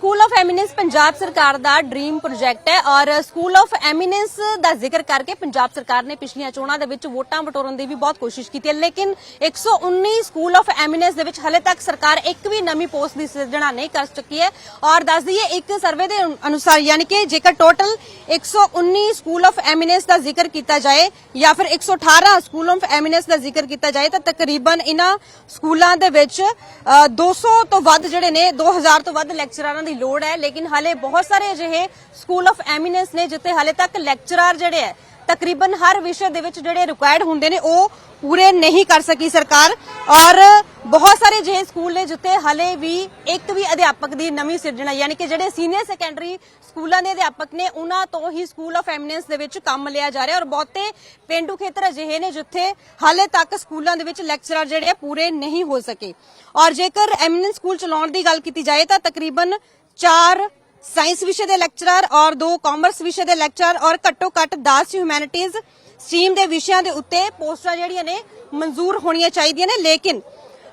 School of eminence Punjab ਸਰਕਾਰ ਦਾ dream project ਹੈ ਔਰ ਸਕੂਲ ਆਫ ਐਮੀਨੈਂਸ ਦਾ ਜ਼ਿਕਰ ਕਰਕੇ ਪੰਜਾਬ ਸਰਕਾਰ ਨੇ ਪਿਛਲੀਆਂ ਚੋਣਾਂ ਦੇ ਵਿੱਚ ਵੋਟਾਂ ਵਟੋਰਨ ਦੀ ਵੀ ਬਹੁਤ ਕੋਸ਼ਿਸ਼ ਕੀਤੀ ਹੈ। ਲੇਕਿਨ 119 ਸਕੂਲ ਆਫ ਐਮੀਨੈਂਸ ਦੇ ਵਿੱਚ ਹਲੇ ਤੱਕ ਸਰਕਾਰ ਇੱਕ ਵੀ ਨਵੀਂ ਪੋਸਟ ਦੀ ਸਿਰਜਣਾ ਨਹੀਂ ਕਰ ਚੁੱਕੀ ਹੈ ਔਰ ਦੱਸ ਦਈਏ ਇੱਕ ਸਰਵੇ ਦੇ ਅਨੁਸਾਰ ਯਾਨੀ ਕਿ ਜੇਕਰ ਟੋਟਲ 119 ਸਕੂਲ ਆਫ ਐਮੀਨੈਂਸ ਦਾ ਜ਼ਿਕਰ ਕੀਤਾ ਜਾਏ ਜਾਂ ਫਿਰ 118 ਸਕੂਲ ਆਫ ਐਮੀਨੈਂਸ ਦਾ ਜ਼ਿਕਰ ਕੀਤਾ ਜਾਏ ਤਾਂ ਤਕਰੀਬਨ ਇਹਨਾਂ ਸਕੂਲਾਂ ਦੇ ਵਿੱਚ ਅ, 200 ਤੋਂ ਵੱਧ ਜਿਹੜੇ ਨੇ 2000 ਤੋਂ ਵੱਧ ਲੈਕਚਰਾਰਾਂ ਦੀ ਲੋੜ ਹੈ, ਲੇਕਿਨ ਹਾਲੇ ਬਹੁਤ ਸਾਰੇ ਅਜਿਹੇ ਸਕੂਲ ਆਫ ਐਮੀਨੈਂਸ ਨੇ ਜਿੱਥੇ ਹਾਲੇ ਤੱਕ ਲੈਕਚਰਰ ਜਿਹੜੇ ਹੈ ਤਕਰੀਬਨ ਹਰ ਵਿਸ਼ੇ ਦੇ ਵਿੱਚ ਜਿਹੜੇ ਰਿਕੁਆਇਰਡ ਹੁੰਦੇ ਨੇ, ਉਹ ਪੂਰੇ ਨਹੀਂ ਕਰ ਸਕੀ ਸਰਕਾਰ। ਔਰ ਬਹੁਤ ਸਾਰੇ ਅਜਿਹੇ ਸਕੂਲ ਨੇ ਜਿੱਥੇ ਹਲੇ ਵੀ ਇੱਕ ਵੀ ਅਧਿਆਪਕ ਦੀ ਨਵੀਂ ਸਿਰਜਣਾ, ਯਾਨੀ ਕਿ ਜਿਹੜੇ ਸੀਨੀਅਰ ਸੈਕੰਡਰੀ ਸਕੂਲਾਂ ਦੇ ਅਧਿਆਪਕ ਨੇ, ਉਹਨਾਂ ਤੋਂ ਹੀ ਸਕੂਲ ਆਫ ਐਮੀਨੈਂਸ ਦੇ ਵਿੱਚ ਕੰਮ ਲਿਆ ਜਾ ਰਿਹਾ ਔਰ ਬਹੁਤੇ ਪਿੰਡੂ ਖੇਤਰ ਅਜਿਹੇ ਨੇ ਜਿੱਥੇ ਹਾਲੇ ਤੱਕ ਸਕੂਲਾਂ ਦੇ ਵਿੱਚ ਲੈਕਚਰਰ ਜਿਹੜੇ ਪੂਰੇ ਨਹੀਂ ਹੋ ਸਕੇ। ਔਰ ਜੇਕਰ ਐਮੀਨੈਂਸ ਸਕੂਲ ਚਲਾਉਣ ਦੀ ਗੱਲ ਕੀਤੀ ਜਾਏ, ਤਾਂ ਤਕਰੀਬਨ 4 ਸਾਇੰਸ ਵਿਸ਼ੇ ਦੇ ਲੈਕਚਰਰ ਔਰ ਦੋ ਕਾਮਰਸ ਵਿਸ਼ੇ ਦੇ ਲੈਕਚਰਰ ਔਰ ਘੱਟੋ ਘੱਟ 10 ਹਿਊਮੈਨਿਟੀਜ਼ ਸਟਰੀਮ ਦੇ ਵਿਸ਼ਿਆਂ ਦੇ ਉੱਤੇ ਪੋਸਟਾਂ ਜਿਹੜੀਆਂ ਨੇ ਮਨਜ਼ੂਰ ਹੋਣੀਆਂ ਚਾਹੀਦੀਆਂ ਨੇ ਲੇਕਿਨ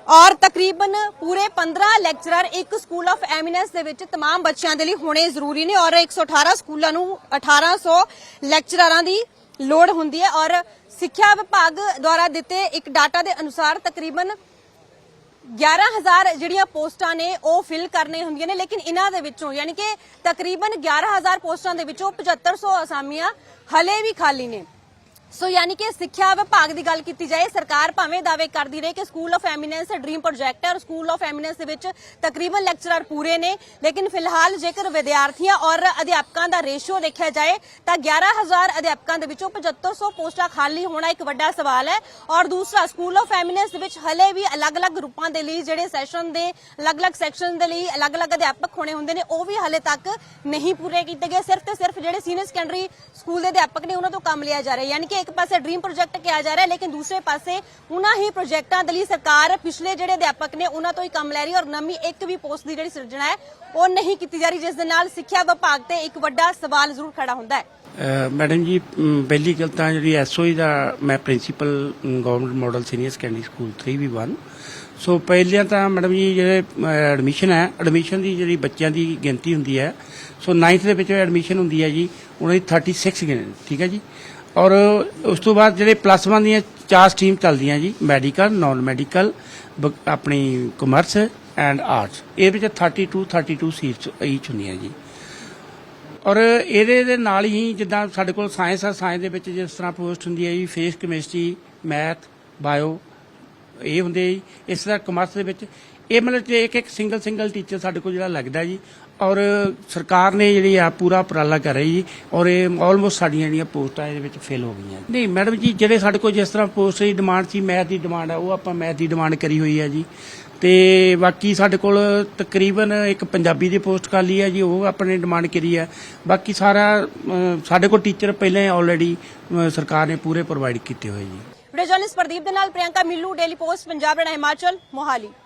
ਔਰ ਤਕਰੀਬਨ ਪੂਰੇ 15 ਲੈਕਚਰਰ ਇੱਕ ਸਕੂਲ ਆਫ ਐਮੀਨੈਂਸ ਦੇ ਵਿੱਚ तमाम ਬੱਚਿਆਂ ਦੇ ਲਈ ਹੋਣੇ ਜ਼ਰੂਰੀ ਨੇ ਔਰ 118 ਸਕੂਲਾਂ ਨੂੰ 1800 ਲੈਕਚਰਰਾਂ ਦੀ ਲੋੜ ਹੁੰਦੀ ਹੈ ਔਰ ਸਿੱਖਿਆ ਵਿਭਾਗ ਦੁਆਰਾ ਦਿੱਤੇ ਇੱਕ ਡਾਟਾ ਦੇ ਅਨੁਸਾਰ ਤਕਰੀਬਨ 11000 ਜਿਹੜੀਆਂ ਪੋਸਟਾਂ ਨੇ, ਉਹ ਫਿਲ ਕਰਨੇ ਹੁੰਦੀਆਂ ਨੇ, ਲੇਕਿਨ ਇਹਨਾਂ ਦੇ ਵਿੱਚੋਂ, ਯਾਨੀ ਕਿ ਤਕਰੀਬਨ 11000 ਪੋਸਟਾਂ ਦੇ ਵਿੱਚੋਂ 7500 ਅਸਾਮੀਆਂ ਹਲੇ ਵੀ ਖਾਲੀ ਨੇ। ਸੋ ਯਾਨੀ ਕਿ ਸਿੱਖਿਆ ਵਿਭਾਗ ਦੀ ਗੱਲ ਕੀਤੀ ਜਾਏ, ਸਰਕਾਰ ਭਾਵੇਂ ਦਾਅਵੇ ਕਰਦੀ ਰਹੇ ਕਿ school of eminence dream project ਹੈ ਔਰ ਸਕੂਲ ਆਫ ਐਮੀਨੈਂਸ ਦੇ ਵਿੱਚ ਤਕਰੀਬਨ ਲੈਕਚਰਰ ਪੂਰੇ ਨੇ, ਲੇਕਿਨ ਫਿਲਹਾਲ ਜੇਕਰ ਵਿਦਿਆਰਥੀਆਂ ਔਰ ਅਧਿਆਪਕਾਂ ਦਾ ਰੇਸ਼ੀਓ ਦੇਖਿਆ ਜਾਏ, ਤਾਂ 11000 ਅਧਿਆਪਕਾਂ ਦੇ ਵਿੱਚੋਂ 7500 ਪੋਸਟਾਂ ਖਾਲੀ ਹੋਣਾ ਇੱਕ ਵੱਡਾ ਸਵਾਲ ਹੈ ਔਰ ਦੂਸਰਾ ਸਕੂਲ ਆਫ ਐਮੀਨੈਂਸ ਦੇ ਵਿੱਚ ਹਲੇ ਵੀ ਅਲੱਗ-ਅਲੱਗ ਗਰੁੱਪਾਂ ਦੇ ਲਈ ਜਿਹੜੇ ਸੈਸ਼ਨ ਦੇ, ਅਲੱਗ-ਅਲੱਗ ਸੈਕਸ਼ਨ ਦੇ ਲਈ ਅਲੱਗ-ਅਲੱਗ ਅਧਿਆਪਕ ਹੋਣੇ ਹੁੰਦੇ ਨੇ, ਉਹ ਵੀ ਹਲੇ ਤੱਕ ਨਹੀਂ ਪੂਰੇ ਕੀਤੇ ਗਏ, ਸਿਰਫ ਤੇ ਸਿਰਫ ਜਿਹੜੇ ਸੀਨੀਅਰ ਸੈਕੰਡਰੀ ਸਕੂਲ ਦੇ ਅਧਿਆਪਕ ਨੇ ਉਹਨਾਂ ਤੋਂ ਕੰਮ ਲਿਆ ਜਾ ਰਿਹਾ ਯਾਨੀ ਕਿ ਇੱਕ ਪਾਸੇ ਡ੍ਰੀਮ ਪ੍ਰੋਜੈਕਟ ਕਿਹਾ ਜਾ ਰਿਹਾ ਲੇਕਿਨ ਦੂਸਰੇ ਪਾਸੇ ਉਹਨਾਂ ਹੀ ਪ੍ਰੋਜੈਕਟਾਂ ਦੇ ਲਈ ਸਰਕਾਰ ਪਿਛਲੇ ਜਿਹੜੇ ਅਧਿਆਪਕ ਨੇ ਉਹਨਾਂ ਤੋਂ ਹੀ ਕੰਮ ਲੈ ਰਹੀ ਔਰ ਨਵੀਂ ਇੱਕ ਵੀ ਪੋਸਟ ਦੀ ਜਿਹੜੀ ਸਿਰਜਣਾ ਹੈ, ਉਹ ਨਹੀਂ ਕੀਤੀ ਜਾ ਰਹੀ, ਜਿਸ ਦੇ ਨਾਲ ਸਿੱਖਿਆ ਵਿਭਾਗ ਤੇ ਇੱਕ ਵੱਡਾ ਸਵਾਲ ਜ਼ਰੂਰ ਖੜਾ ਹੁੰਦਾ ਹੈ। ਮੈਡਮ ਜੀ ਪਹਿਲੀ ਗੱਲ ਤਾਂ ਜਿਹੜੀ ਐਸਓਈ ਦਾ ਮੈਂ principal government model senior secondary school 3v1 so ਪਹਿਲਿਆਂ ਤਾਂ ਮੈਡਮ ਜੀ ਜਿਹੜੇ ਐਡਮਿਸ਼ਨ ਹੈ ਐਡਮਿਸ਼ਨ ਦੀ ਜਿਹੜੀ ਬੱਚਿਆਂ ਦੀ ਗਿਣਤੀ ਹੁੰਦੀ ਹੈ, ਸੋ 9th ਦੇ ਵਿੱਚ ਐਡਮਿਸ਼ਨ ਹੁੰਦੀ ਹੈ ਜੀ, ਉਹਨਾਂ ਦੀ 36 ਗਿਣ, ਠੀਕ ਹੈ ਜੀ? ਔਰ ਉਸ ਤੋਂ ਬਾਅਦ ਜਿਹੜੇ ਪਲੱਸ 1 ਦੀਆਂ ਚਾਰ ਸਟਰੀਮ ਚੱਲਦੀਆਂ ਜੀ ਮੈਡੀਕਲ ਨਾਨ ਮੈਡੀਕਲ ਆਪਣੀ ਕਮਰਸ ਐਂਡ ਆਰਟਸ ਇਹ ਵਿੱਚ 32 32 ਸੀਟਸ ਈਚ ਹੁੰਦੀਆਂ ਜੀ। ਔਰ ਇਹਦੇ ਦੇ ਨਾਲ ਹੀ ਜਿੱਦਾਂ ਸਾਡੇ ਕੋਲ ਸਾਇੰਸ ਆ ਸਾਇੰਸ ਦੇ ਵਿੱਚ ਜਿਸ ਤਰ੍ਹਾਂ ਪੋਸਟ ਹੁੰਦੀ ਹੈ ਜੀ ਫੇਸ ਕੈਮਿਸਟਰੀ ਮੈਥ ਬਾਇਓ ਇਹ ਹੁੰਦੇ ਜੀ, ਇਸ ਤਰ੍ਹਾਂ ਕਮਰਸ ਦੇ ਵਿੱਚ। ਇਹ ਮਤਲਬ ਕਿ ਇੱਕ ਇੱਕ ਸਿੰਗਲ ਸਿੰਗਲ ਟੀਚਰ ਸਾਡੇ ਕੋਲ ਜਿਹੜਾ ਲੱਗਦਾ ਜੀ, ਔਰ ਸਰਕਾਰ ਨੇ ਜਿਹੜੀ ਆ ਪੂਰਾ ਉਪਰਾਲਾ ਕਰ ਰਹੀ ਜੀ, ਔਰ ਇਹ ਆਲਮੋਸਟ ਸਾਡੀਆਂ ਜਿਹੜੀਆਂ ਪੋਸਟਾਂ ਇਹਦੇ ਵਿੱਚ ਫੇਲ ਹੋ ਗਈਆਂ ਨਹੀਂ, ਮੈਡਮ ਜੀ, ਜਿਹੜੇ ਸਾਡੇ ਕੋਲ ਜਿਸ ਤਰ੍ਹਾਂ ਪੋਸਟ ਦੀ ਡਿਮਾਂਡ ਸੀ ਮੈਥ ਦੀ ਡਿਮਾਂਡ ਆ, ਉਹ ਆਪਾਂ ਮੈਥ ਦੀ ਡਿਮਾਂਡ ਕਰੀ ਹੋਈ ਹੈ ਜੀ। ਤੇ ਬਾਕੀ ਸਾਡੇ ਕੋਲ ਤਕਰੀਬਨ ਇੱਕ ਪੰਜਾਬੀ ਦੀ ਪੋਸਟ ਖਾਲੀ ਹੈ ਜੀ, ਉਹ ਆਪਣੇ ਡਿਮਾਂਡ ਕਰੀ ਹੈ ਬਾਕੀ ਸਾਰਾ ਸਾਡੇ ਕੋਲ ਟੀਚਰ ਪਹਿਲਾਂ ਹੀ ਆਲਰੇਡੀ ਸਰਕਾਰ ਨੇ ਪੂਰੇ ਪ੍ਰੋਵਾਈਡ ਕੀਤੇ ਹੋਏ ਜੀ। ਜਰਨਲਿਸਟ ਪ੍ਰਦੀਪ ਦੇ ਨਾਲ ਪ੍ਰਿਯੰਕਾ ਮਿੱਲੂ ਡੇਲੀ ਪੋਸਟ ਪੰਜਾਬ ਰਣਾ ਹਿਮਾਚਲ ਮੋਹਾਲੀ।